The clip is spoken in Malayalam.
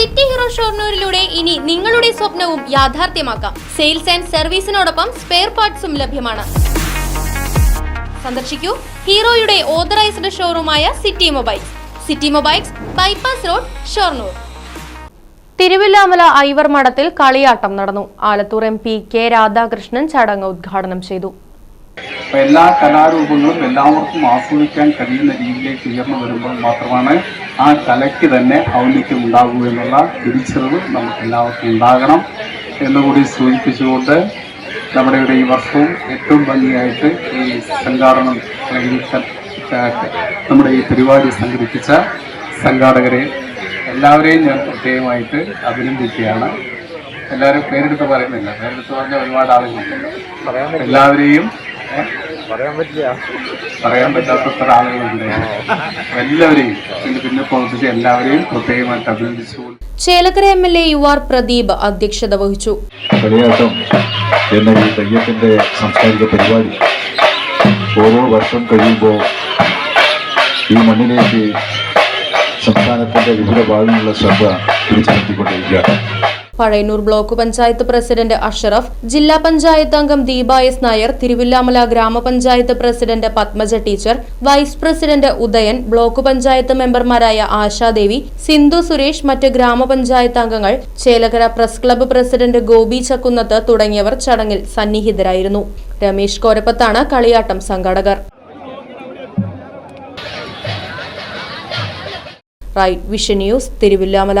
സിറ്റി ഹീറോ ഷോർണൂരിലൂടെ ഇനി നിങ്ങളുടെ സ്വപ്നവും യാഥാർത്ഥ്യമാക്കാം. സെയിൽസ് ആൻഡ് സർവീസിനോടൊപ്പം സ്പെയർ പാർട്സും ലഭ്യമാണ്. സന്ദർശിക്കൂ ഹീറോയുടെ authorised ഷോറൂമായ city mobiles. City mobiles bypass road Shoranur. Thiruvilwamala Ivor മഠത്തിൽ കളിയാട്ടം നടന്നു. Alathur M P K Radhakrishnan ചടങ്ങ് ഉദ്ഘാടനം ചെയ്തു. അപ്പൊ എല്ലാ കലാരൂപങ്ങളും എല്ലാവർക്കും ആസ്വദിക്കാൻ കഴിയുന്ന രീതിയിലേക്ക് ഉയർന്നു വരുമ്പോൾ മാത്രമാണ് ആ കലയ്ക്ക് തന്നെ ഔന്നിത്യം ഉണ്ടാകൂ എന്നുള്ള തിരിച്ചറിവ് നമുക്ക് എല്ലാവർക്കും ഉണ്ടാകണം എന്നുകൂടി സൂചിപ്പിച്ചുകൊണ്ട് നമ്മുടെ ഇവിടെ ഈ വർഷവും ഏറ്റവും ഭംഗിയായിട്ട് ഈ സംഘാടനം അല്ലെങ്കിൽ നമ്മുടെ ഈ പരിപാടി സംഘടിപ്പിച്ച സംഘാടകരെ എല്ലാവരെയും ഞാൻ പ്രത്യേകമായിട്ട് അഭിനന്ദിക്കുകയാണ്. എല്ലാവരും പേരെടുത്ത് പറയുന്നില്ല. പേരെടുത്ത് പറഞ്ഞ ഒരുപാട് ആളുകളുണ്ട്. എല്ലാവരെയും? പറയാൻ പറ്റില്ല. പറയാൻ പറ്റാത്തത്ര ആളുകളുണ്ട്. എല്ലാവരെയും. ഇതിന് പിന്നെ പ്രവർത്തിച്ച എല്ലാവരെയും പ്രത്യേകമായിട്ട് അഭിനന്ദിച്ചു Chelakkara M L A U R Pradeep അധ്യക്ഷത വഹിച്ചു. കളിയാട്ടം എന്ന ഈ തെയ്യത്തിന്റെ സാംസ്കാരിക പരിപാടി ഓരോ വർഷം കഴിയുമ്പോൾ ഈ മണ്ണിലേക്ക് സംസ്ഥാനത്തിന്റെ വിവിധ ഭാഗങ്ങളിലുള്ള ശ്രദ്ധ പിടിച്ചെടുത്തിക്കൊണ്ടിരിക്കുകയാണ് പഴയന്നൂർ ബ്ലോക്ക് പഞ്ചായത്ത് പ്രസിഡന്റ് അഷറഫ് ജില്ലാ പഞ്ചായത്ത് അംഗം Deepa S Nair Thiruvilwamala grama panchayat president Padmaja teacher vice president Udayan block panchayat മെമ്പർമാരായ ആശാദേവി സിന്ധു സുരേഷ് മറ്റ് ഗ്രാമപഞ്ചായത്ത് അംഗങ്ങൾ Chelakkara press club president Gopi Chakkunnath തുടങ്ങിയവർ ചടങ്ങിൽ സന്നിഹിതരായിരുന്നു. രമേശ് കോരപ്പത്താണ് കളിയാട്ടം സംഘാടകർ. Right vision news Thiruvilwamala.